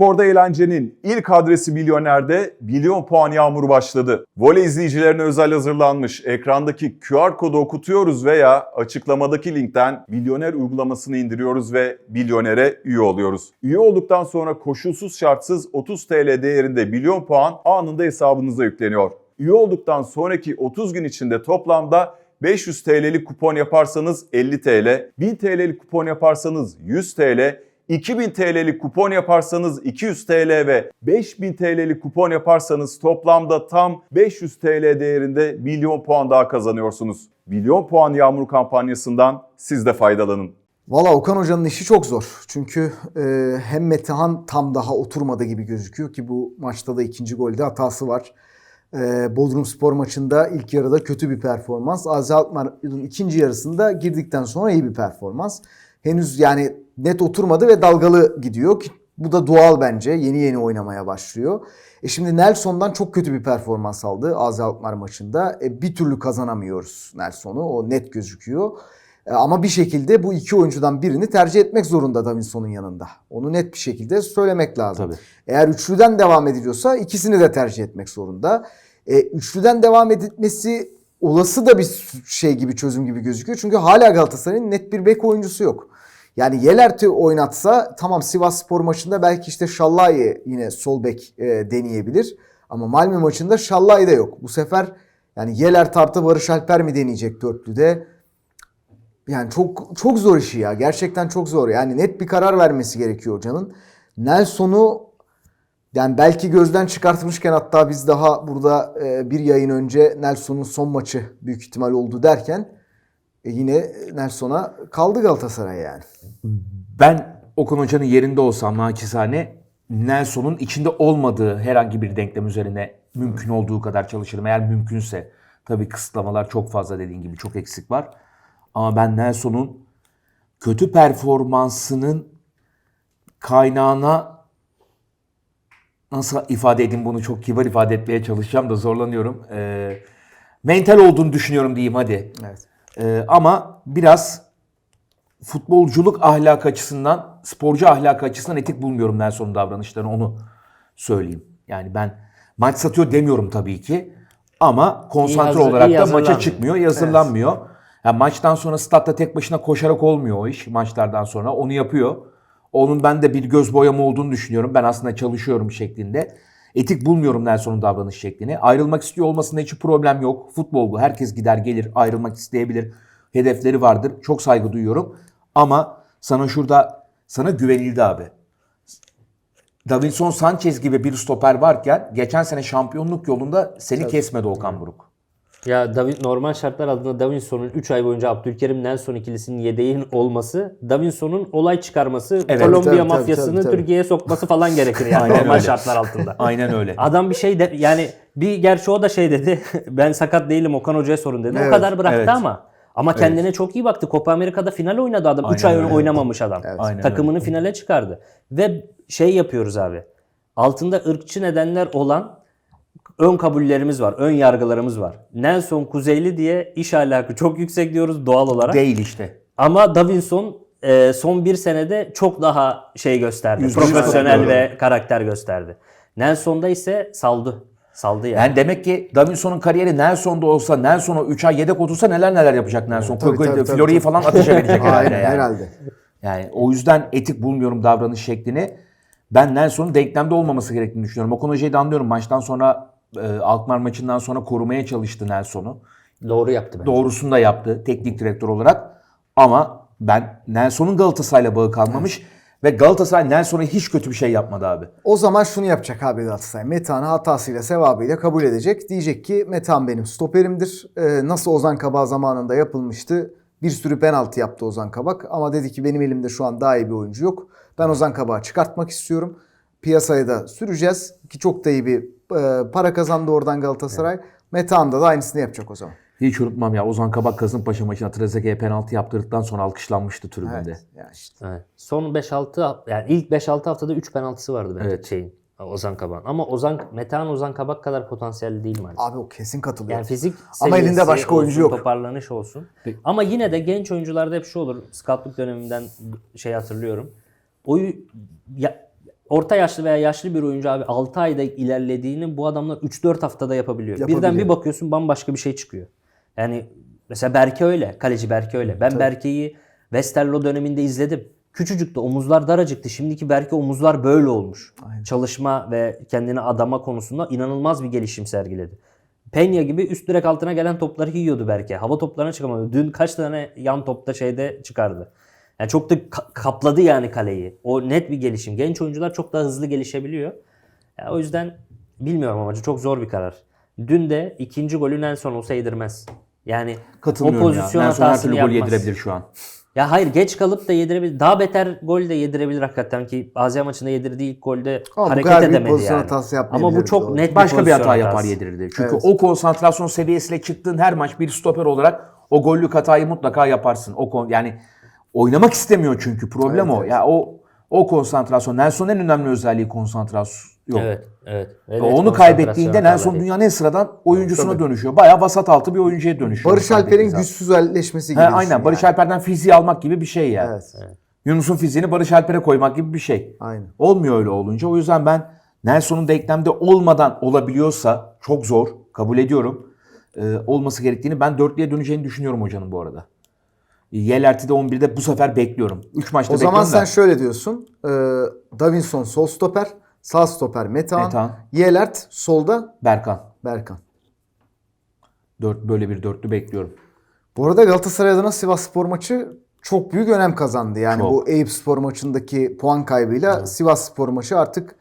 Sporda eğlencenin ilk adresi Milyoner'de milyon puan yağmuru başladı. Voley izleyicilerine özel hazırlanmış ekrandaki QR kodu okutuyoruz veya açıklamadaki linkten Milyoner uygulamasını indiriyoruz ve Milyoner'e üye oluyoruz. Üye olduktan sonra koşulsuz şartsız 30 TL değerinde milyon puan anında hesabınıza yükleniyor. Üye olduktan sonraki 30 gün içinde toplamda 500 TL'lik kupon yaparsanız 50 TL, 1000 TL'lik kupon yaparsanız 100 TL, 2000 TL'lik kupon yaparsanız 200 TL ve 5000 TL'lik kupon yaparsanız toplamda tam 500 TL değerinde milyon puan daha kazanıyorsunuz. Milyon puan yağmur kampanyasından siz de faydalanın. Valla Okan Hoca'nın işi çok zor. Çünkü e, hem Metehan tam daha oturmadı gibi gözüküyor ki bu maçta da ikinci golde hatası var. E, Bodrum Spor maçında ilk yarıda kötü bir performans. Azi Alkmaar'ın ikinci yarısında girdikten sonra iyi bir performans. Henüz yani net oturmadı ve dalgalı gidiyor ki bu da doğal bence. Yeni yeni oynamaya başlıyor. E şimdi Nelson'dan çok kötü bir performans aldı Azi Alkmaar maçında. E bir türlü kazanamıyoruz Nelson'u. O net gözüküyor. E, Ama bir şekilde bu iki oyuncudan birini tercih etmek zorunda Davinson'un yanında. Onu net bir şekilde söylemek lazım. Tabii. Eğer üçlüden devam ediliyorsa ikisini de tercih etmek zorunda. E, üçlüden devam edilmesi olası da bir şey gibi çözüm gibi gözüküyor. Çünkü hala Galatasaray'ın net bir bek oyuncusu yok. Yani Yelert'i oynatsa tamam Sivas Spor maçında belki işte Şallay yine sol bek e, deneyebilir. Ama Malmö maçında Şallay da yok. Bu sefer yani Yelert artı Barış Alper mi deneyecek dörtlüde? Yani çok çok zor işi ya. Gerçekten çok zor. Yani net bir karar vermesi gerekiyor hocanın. Nelson'u yani belki gözden çıkartmışken hatta biz daha burada e, bir yayın önce Nelson'un son maçı büyük ihtimal oldu derken e, yine Nelson'a kaldı Galatasaray yani. Ben Okan Hoca'nın yerinde olsam naçizane Nelson'un içinde olmadığı herhangi bir denklem üzerine mümkün olduğu kadar çalışırım. Eğer mümkünse tabii kısıtlamalar çok fazla dediğin gibi çok eksik var. Ama ben Nelson'un kötü performansının kaynağına nasıl ifade edeyim bunu çok kibar ifade etmeye çalışacağım da zorlanıyorum. Ee, mental olduğunu düşünüyorum diyeyim hadi. Evet. Ee, ama biraz futbolculuk ahlak açısından, sporcu ahlak açısından etik bulmuyorum Nelson'un davranışlarını onu söyleyeyim. Yani ben maç satıyor demiyorum tabii ki ama konsantre hazır- olarak da maça çıkmıyor, iyi hazırlanmıyor. Yani maçtan sonra statta tek başına koşarak olmuyor o iş maçlardan sonra. Onu yapıyor. Onun ben de bir göz boyama olduğunu düşünüyorum. Ben aslında çalışıyorum şeklinde. Etik bulmuyorum Nelson'un davranış şeklini. Ayrılmak istiyor olmasında hiç problem yok. Futbol bu. Herkes gider gelir ayrılmak isteyebilir. Hedefleri vardır. Çok saygı duyuyorum. Ama sana şurada sana güvenildi abi. Davinson Sanchez gibi bir stoper varken geçen sene şampiyonluk yolunda seni kesmedi Okan Buruk. Ya Davi- normal şartlar altında Davinson'un 3 ay boyunca Abdülkerim Nelson ikilisinin yedeğin olması, Davinson'un olay çıkarması, Evet, Kolombiya tabii, tabii, mafyasını tabii. Türkiye'ye sokması falan gerekir yani Aynen normal öyle. şartlar altında. Aynen öyle. Adam bir şey de yani bir gerçi o da şey dedi. ben sakat değilim Okan Hoca'ya sorun dedi. Evet, o kadar bıraktı evet. ama ama kendine çok iyi baktı. Copa Amerika'da final oynadı adam. 3 ay Aynen öyle. oynamamış adam. Aynen Takımını finale çıkardı. Ve şey yapıyoruz abi. Altında ırkçı nedenler olan ön kabullerimiz var, ön yargılarımız var. Nelson Kuzeyli diye iş ahlakı çok yüksek diyoruz doğal olarak. Değil işte. Ama Davinson e, son bir senede çok daha şey gösterdi. Yüzde yüz Profesyonel ve karakter gösterdi. Nelson'da ise saldı. Saldı yani. Yani demek ki Davinson'un kariyeri Nelson'da olsa, Nelson'a 3 ay yedek otursa neler neler yapacak Nelson. Tabii, Tabii, tabii, tabii, Florya'yı tabii. falan ateşe verecek herhalde Aynen yani. herhalde. Yani o yüzden etik bulmuyorum davranış şeklini. Ben Nelson'un denklemde olmaması gerektiğini düşünüyorum. Okan Hoca'yı da anlıyorum. Maçtan sonra e, Alkmaar maçından sonra korumaya çalıştı Nelson'u. Doğru yaptı bence. Doğrusunu da yaptı teknik direktör olarak. Ama ben Nelson'un Galatasaray'la bağı kalmamış ve Galatasaray Nelson'a hiç kötü bir şey yapmadı abi. O zaman şunu yapacak abi Galatasaray. Metehan'ı hatasıyla sevabıyla kabul edecek. Diyecek ki Metehan benim stoperimdir. Ee, nasıl Ozan Kabak zamanında yapılmıştı. Bir sürü penaltı yaptı Ozan Kabak. Ama dedi ki benim elimde şu an daha iyi bir oyuncu yok. Ben Ozan Kabak'ı çıkartmak istiyorum. Piyasaya da süreceğiz. Ki çok da iyi bir para kazandı oradan Galatasaray. Metehan da, da aynısını yapacak o zaman. Hiç unutmam ya Ozan Kabak Kasımpaşa maçına Trezeguet'e penaltı yaptırdıktan sonra alkışlanmıştı tribünde. Evet. Yani işte. Evet. Son 5-6 haf- yani ilk 5-6 haftada 3 penaltısı vardı bence Evet. şeyin. Ozan Kabak'ın. Ama Ozan Metehan Ozan Kabak kadar potansiyelli değil maalesef. Abi o kesin katılıyor. Yani fizik Ama elinde başka oyuncu olsun, yok. Toparlanış olsun. Ama yine de genç oyuncularda hep şu olur. Scoutluk döneminden şey hatırlıyorum. Oyu, ya, orta yaşlı veya yaşlı bir oyuncu abi 6 ayda ilerlediğini bu adamlar 3-4 haftada yapabiliyor. Birden Yapabiliyor. bir bakıyorsun bambaşka bir şey çıkıyor. Yani mesela Berke öyle. Kaleci Berke öyle. Ben Berke'yi Westerlo döneminde izledim. Küçücüktü. Omuzlar daracıktı. Şimdiki Berke omuzlar böyle olmuş. Çalışma ve kendini adama konusunda inanılmaz bir gelişim sergiledi. Penya gibi üst direk altına gelen topları yiyordu Berke. Hava toplarına çıkamadı. Dün kaç tane yan topta şeyde çıkardı. Yani çok da ka- kapladı yani kaleyi. O net bir gelişim. Genç oyuncular çok daha hızlı gelişebiliyor. Ya o yüzden bilmiyorum ama çok zor bir karar. Dün de ikinci golü Nelson olsa yedirmez. Yani o Katılmıyorum pozisyon ya. Nelson her hatasını türlü gol yapmaz. yedirebilir şu an. Ya hayır geç kalıp da yedirebilir. Daha beter gol de yedirebilir hakikaten ki Asya maçında yedirdiği ilk golde Ama bu hareket büyük edemedi pozisyon yani. hatası Ama bu çok doğru. net bir Başka bir pozisyon hata yapar hatası. yedirirdi. Çünkü Evet. o konsantrasyon seviyesiyle çıktığın her maç bir stoper olarak o gollük hatayı mutlaka yaparsın. O kon yani oynamak istemiyor çünkü problem Evet, o. evet. Ya o o konsantrasyon Nelson'un en önemli özelliği konsantrasyon. Evet, evet. evet Onu kaybettiğinde. Nelson dünyanın en sıradan oyuncusuna Tabii. dönüşüyor. Bayağı vasat altı bir oyuncuya dönüşüyor. Barış Alper'in güçsüzleşmesi gibi He, aynen Barış yani. Alper'den fiziği almak gibi bir şey ya. Evet. Yunus'un fiziğini Barış Alper'e koymak gibi bir şey. Aynen. Olmuyor öyle olunca. O yüzden ben Nelson'un denklemde olmadan olabiliyorsa çok zor. Kabul ediyorum. Ee, olması gerektiğini ben dörtlüye döneceğini düşünüyorum hocanın bu arada. Yelerti'de 11'de bu sefer bekliyorum. 3 maçta O zaman bekliyorum sen da. şöyle diyorsun. E, Davinson sol stoper, sağ stoper Metehan, Metehan. Yelert solda Berkan. Berkan. Dört, böyle bir dörtlü bekliyorum. Bu arada Galatasaray adına Sivas Spor maçı çok büyük önem kazandı. Yani Çok. bu Eyüp Spor maçındaki puan kaybıyla Sivas Spor maçı artık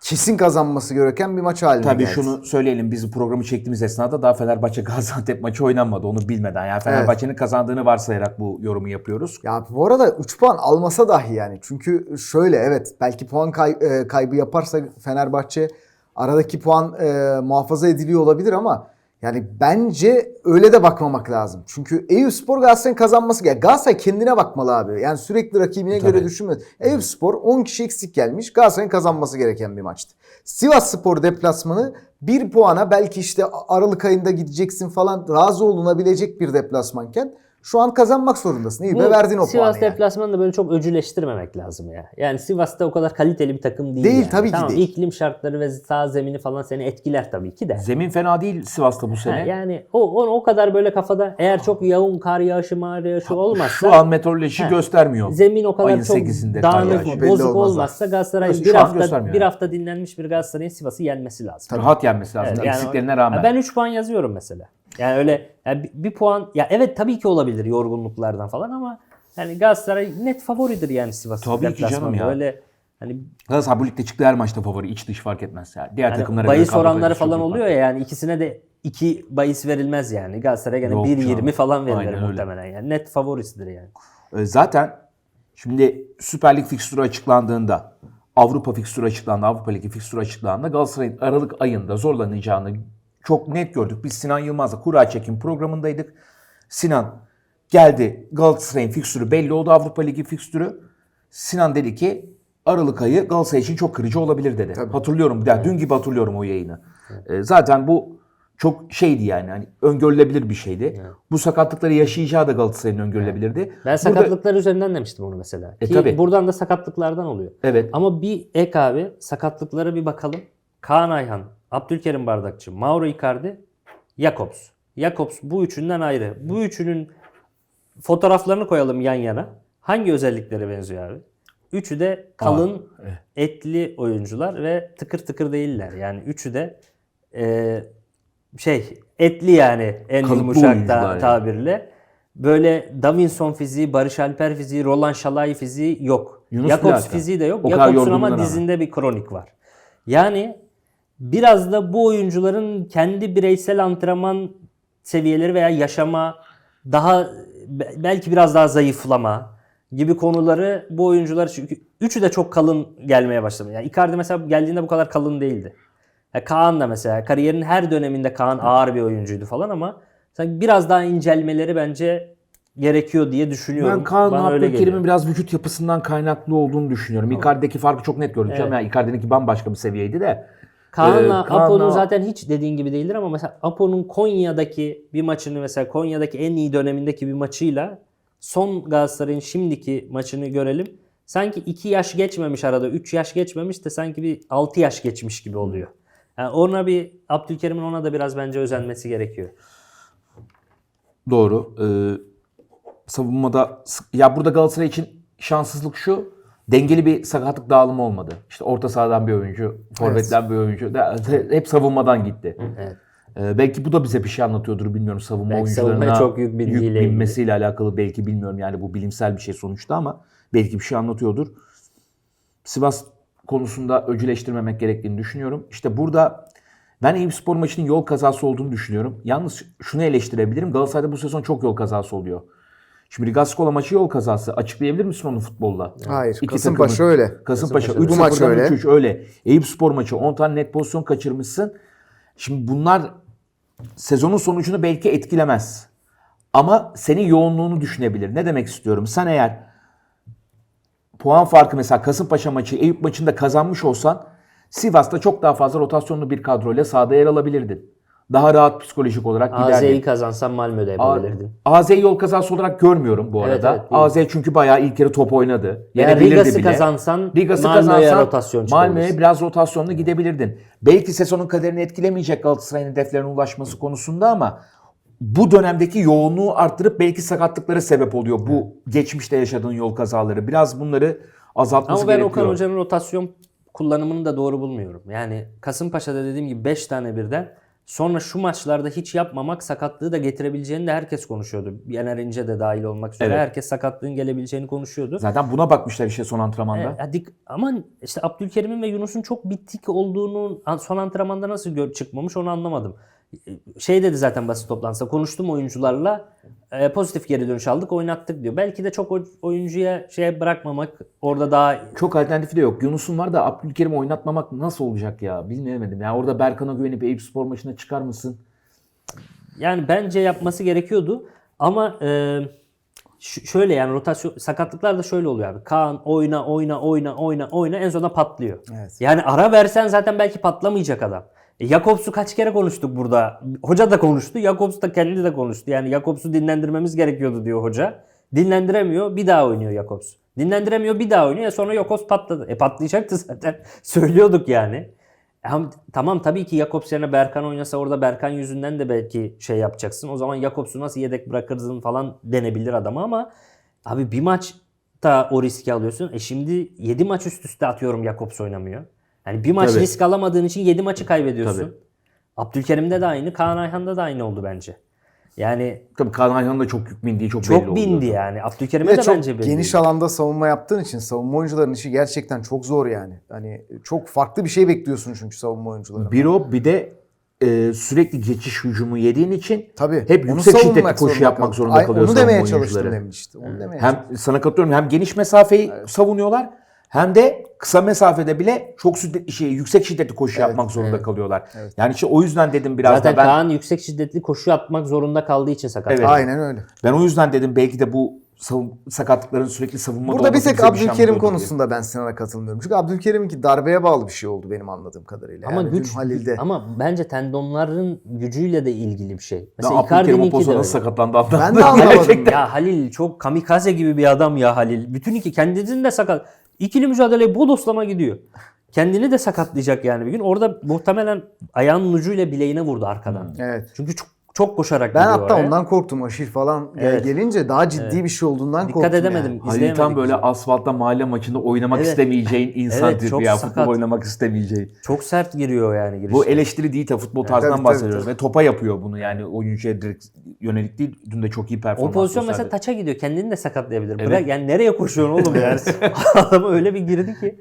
kesin kazanması gereken bir maç haline Tabii geldi. şunu söyleyelim. Biz programı çektiğimiz esnada daha Fenerbahçe Gaziantep maçı oynanmadı. Onu bilmeden. Yani Fenerbahçe'nin kazandığını varsayarak bu yorumu yapıyoruz. Ya bu arada 3 puan almasa dahi yani. Çünkü şöyle evet belki puan kay- e, kaybı yaparsa Fenerbahçe aradaki puan e, muhafaza ediliyor olabilir ama yani bence öyle de bakmamak lazım. Çünkü Eyüpspor Galatasaray'ın kazanması gerek. Galatasaray kendine bakmalı abi. Yani sürekli rakibine göre Tabii. düşünmez. Eyüpspor 10 kişi eksik gelmiş. Galatasaray'ın kazanması gereken bir maçtı. Sivas Spor deplasmanı bir puana belki işte Aralık ayında gideceksin falan razı olunabilecek bir deplasmanken şu an kazanmak zorundasın. İyi be verdin o Sivas puanı yani. deplasmanını da böyle çok öcüleştirmemek lazım ya. Yani Sivas'ta o kadar kaliteli bir takım değil. Değil, yani. tabii ki tamam, değil. iklim şartları ve sağ zemini falan seni etkiler tabii ki de. Zemin fena değil Sivas'ta bu Ha, sene. yani o, o, o kadar böyle kafada eğer çok yoğun kar yağışı mar yağışı olmazsa Şu an meteoroloji göstermiyor. zemin o kadar Ayın çok 8'inde kar dağınık, bozuk olmaz olmazsa Galatasaray'ın Şu bir hafta bir yani. hafta dinlenmiş bir Galatasaray'ın Sivas'ı yenmesi lazım. Rahat yenmesi lazım. Evet, yani- eksiklerine rağmen. Ya Ben 3 puan yazıyorum mesela. Yani öyle yani bir, puan ya evet tabii ki olabilir yorgunluklardan falan ama yani Galatasaray net favoridir yani Sivas Tabii ki canım ya. Öyle hani Galatasaray bu ligde çıktı her maçta favori. iç dış fark etmez. Yani diğer Yani takımlara bahis oranları falan oluyor ya yani ikisine de iki bahis verilmez yani. Galatasaray'a gene Yok 1.20 canım. falan verilir Aynen öyle. muhtemelen yani. Net favorisidir yani. Ee, Zaten şimdi Süper Lig fikstürü açıklandığında Avrupa fikstürü açıklandı, Avrupa Ligi fikstürü açıklandığında Galatasaray'ın Aralık ayında zorlanacağını çok net gördük. Biz Sinan Yılmaz'la kura çekim programındaydık. Sinan geldi Galatasaray'ın fikstürü belli oldu Avrupa Ligi fikstürü. Sinan dedi ki Aralık ayı Galatasaray için çok kırıcı olabilir dedi. Hatırlıyorum. Ya, dün gibi hatırlıyorum o yayını. Ee, zaten bu çok şeydi yani hani öngörülebilir bir şeydi. Bu sakatlıkları yaşayacağı da Galatasaray'ın öngörülebilirdi. Ben Burada- sakatlıklar üzerinden demiştim onu mesela. E, Ki tabii. buradan da sakatlıklardan oluyor. Evet. Ama bir ek abi sakatlıklara bir bakalım. Kaan Ayhan, Abdülkerim Bardakçı, Mauro Icardi, Jakobs. Jakobs bu üçünden ayrı. Bu üçünün fotoğraflarını koyalım yan yana. Hangi özelliklere benziyor abi? Üçü de kalın, evet. etli oyuncular ve tıkır tıkır değiller. Yani üçü de e, şey etli yani en Kalıplı yumuşak ta- yani. tabirle. Böyle Davinson fiziği, Barış Alper fiziği, Roland Şalay fiziği yok. Yunus Jakobs fiziği de yok. Jakobs'un ama dizinde bir kronik var. Yani biraz da bu oyuncuların kendi bireysel antrenman seviyeleri veya yaşama, daha be- belki biraz daha zayıflama gibi konuları bu oyuncular çünkü üçü de çok kalın gelmeye başladı. Yani Icardi mesela geldiğinde bu kadar kalın değildi. Ya Kaan da mesela kariyerin her döneminde Kaan ağır bir oyuncuydu falan ama sanki biraz daha incelmeleri bence gerekiyor diye düşünüyorum. Ben öyle Abdülkerim'in biraz vücut yapısından kaynaklı olduğunu düşünüyorum. Icardi'deki farkı çok net gördük. canım. Yani Icardi'ninki bambaşka bir seviyeydi de. Kaan'la Ee, Kaan'la- Apo'nun zaten hiç dediğin gibi değildir ama mesela Apo'nun Konya'daki bir maçını mesela Konya'daki en iyi dönemindeki bir maçıyla son Galatasaray'ın şimdiki maçını görelim. sanki 2 yaş geçmemiş arada 3 yaş geçmemiş de sanki bir 6 yaş geçmiş gibi oluyor. Yani ona bir Abdülkerim'in ona da biraz bence özenmesi gerekiyor. Doğru. Ee, savunmada ya burada Galatasaray için şanssızlık şu. Dengeli bir sakatlık dağılımı olmadı. İşte orta sahadan bir oyuncu, forvetten bir oyuncu. Hep savunmadan gitti. Evet. Ee, belki bu da bize bir şey anlatıyordur bilmiyorum. Savunma Belki oyuncularına çok yük ilgili. binmesiyle alakalı belki bilmiyorum. Yani bu bilimsel bir şey sonuçta ama belki bir şey anlatıyordur. Sivas konusunda öcüleştirmemek gerektiğini düşünüyorum. İşte burada ben Eyüp Spor maçının yol kazası olduğunu düşünüyorum. Yalnız şunu eleştirebilirim. Galatasaray'da bu sezon çok yol kazası oluyor. Şimdi Rigaskola maçı yol kazası. Açıklayabilir misin onu futbolla? Hayır. İki Kasımpaşa takımın- öyle. Kasımpaşa. Kasımpaşa. 3 Bu maç öyle. 3 öyle. Eyüp Spor maçı 10 tane net pozisyon kaçırmışsın. Şimdi bunlar sezonun sonucunu belki etkilemez. Ama senin yoğunluğunu düşünebilir. Ne demek istiyorum? Sen eğer puan farkı mesela Kasımpaşa maçı, Eyüp maçında kazanmış olsan Sivas'ta çok daha fazla rotasyonlu bir kadroyla sahada yer alabilirdin. Daha rahat psikolojik olarak giderdin. AZ'yi kazansan Malmö'de yapabilirdin. AZ'yi yol kazası olarak görmüyorum bu Evet, arada. evet, değil. AZ çünkü bayağı ilk yarı top oynadı. Yenebilirdi Rigas'ı bile. kazansan Rigas'ı Malmö'ye rotasyon Malmö'ye biraz rotasyonla gidebilirdin. Belki sezonun kaderini etkilemeyecek Galatasaray'ın hedeflerine ulaşması konusunda ama bu dönemdeki yoğunluğu arttırıp belki sakatlıklara sebep oluyor bu geçmişte yaşadığın yol kazaları. Biraz bunları azaltması Ama ben gerekiyor. Okan Hoca'nın rotasyon kullanımını da doğru bulmuyorum. Yani Kasımpaşa'da dediğim gibi 5 tane birden sonra şu maçlarda hiç yapmamak sakatlığı da getirebileceğini de herkes konuşuyordu. Yener İnce de dahil olmak üzere Evet. herkes sakatlığın gelebileceğini konuşuyordu. Zaten buna bakmışlar işte son antrenmanda. Evet, ama işte Abdülkerim'in ve Yunus'un çok bitik olduğunu son antrenmanda nasıl çıkmamış onu anlamadım. Şey dedi zaten basın toplantısında konuştum oyuncularla e, pozitif geri dönüş aldık oynattık diyor. Belki de çok oyuncuya şey bırakmamak orada daha Çok alternatifi de yok. Yunus'un var da Abdülkerim oynatmamak nasıl olacak ya? Bilmeyemedim. Ya orada Berkan'a güvenip Eyüp Spor maçına çıkar mısın? Yani bence yapması gerekiyordu ama e, şöyle yani rotasyon sakatlıklar da şöyle oluyor abi. Kaan oyna oyna oyna oyna oyna en sonunda patlıyor. Evet. Yani ara versen zaten belki patlamayacak adam. E, Jakobs'u kaç kere konuştuk burada. Hoca da konuştu. Jakobs da kendi de konuştu. Yani Jakobs'u dinlendirmemiz gerekiyordu diyor hoca. Dinlendiremiyor. Bir daha oynuyor Jakobs. Dinlendiremiyor bir daha oynuyor. E sonra Jakobs patladı. E patlayacaktı zaten. Söylüyorduk yani. Hem, tamam tabii ki Jakobs yerine Berkan oynasa orada Berkan yüzünden de belki şey yapacaksın. O zaman Jakobs'u nasıl yedek bırakırdın falan denebilir adama ama abi bir maçta o riski alıyorsun. E şimdi 7 maç üst üste atıyorum Jakobs oynamıyor. Yani bir maç Tabii. risk alamadığın için 7 maçı kaybediyorsun. Tabii. Abdülkerim'de de aynı, Kaan Ayhan'da da aynı oldu bence. Yani Tabii Kaan Ayhan'ın da çok yük bindiği çok, belli çok oldu. bindi zaten. yani. Abdülkerim'e de de çok bence belli. geniş alanda savunma yaptığın için savunma oyuncularının işi gerçekten çok zor yani. Hani çok farklı bir şey bekliyorsun çünkü savunma oyuncularından. Bir o bir de e, sürekli geçiş hücumu yediğin için Tabii. hep yüksek şiddetli koşu zorunda yapmak zorunda Ay, kalıyor Onu demeye çalıştım demin işte. Onu demeye Hem sana katılıyorum hem geniş mesafeyi savunuyorlar hem de kısa mesafede bile çok şiddetli şey, yüksek şiddetli koşu Evet, yapmak zorunda evet. kalıyorlar. Evet. Yani işte o yüzden dedim biraz Zaten da ben Kaan yüksek şiddetli koşu atmak zorunda kaldığı için sakat. Evet. Aynen öyle. ben o yüzden dedim belki de bu savun- sakatlıkların sürekli savunmada Burada bir tek şey Abdülkerim anlatıyordu diye. konusunda ben Sinan'a katılmıyorum. Çünkü Abdülkerim'inki darbeye bağlı bir şey oldu benim anladığım kadarıyla. Ama yani güç Halil'de. ama bence tendonların gücüyle de ilgili bir şey. Mesela Abdülkerim o Icardi'ninki de öyle. nasıl sakatlandı anlamadım. Ben de anlamadım. ya Halil çok kamikaze gibi bir adam ya Halil. Bütün iki kendisini de sakat. İkili mücadeleye bodoslama gidiyor. Kendini de sakatlayacak yani bir gün. Orada muhtemelen ayağının ucuyla bileğine vurdu arkadan. Evet. Çünkü çok, çok koşarak Ben gidiyor hatta oraya. ondan korktum. Aşil falan gel- Evet. gelince daha ciddi bir şey olduğundan Dikkat korktum. edemedim. yani. Halil izleyemedik tam böyle biz. asfaltta mahalle maçında oynamak Evet. istemeyeceğin insan Evet, tipi çok ya. sakat. Futbol oynamak istemeyeceğin. Çok sert giriyor yani girişte. Bu eleştiri değil tabii futbol tarzından tabii, bahsediyoruz. Ve topa yapıyor bunu yani oyuncuya direkt yönelik değil. Dün de çok iyi performans o pozisyon gösterdi. mesela taça gidiyor. Kendini de sakatlayabilir. Evet. Bırak yani nereye koşuyorsun oğlum yani? Adam öyle bir girdi ki.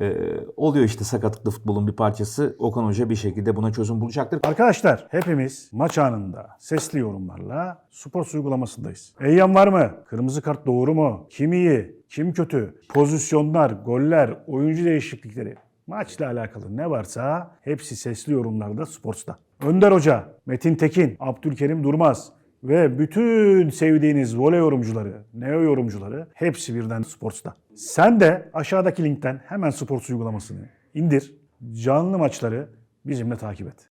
Ee, oluyor işte sakatlıklı futbolun bir parçası. Okan Hoca bir şekilde buna çözüm bulacaktır. Arkadaşlar hepimiz maç anında sesli yorumlarla spor uygulamasındayız. Eyyam var mı? Kırmızı kart doğru mu? Kim iyi? Kim kötü? Pozisyonlar, goller, oyuncu değişiklikleri. Maçla alakalı ne varsa hepsi sesli yorumlarda Sports'ta. Önder Hoca, Metin Tekin, Abdülkerim Durmaz ve bütün sevdiğiniz voley yorumcuları, neo yorumcuları hepsi birden Sports'ta. Sen de aşağıdaki linkten hemen Sports uygulamasını indir. Canlı maçları bizimle takip et.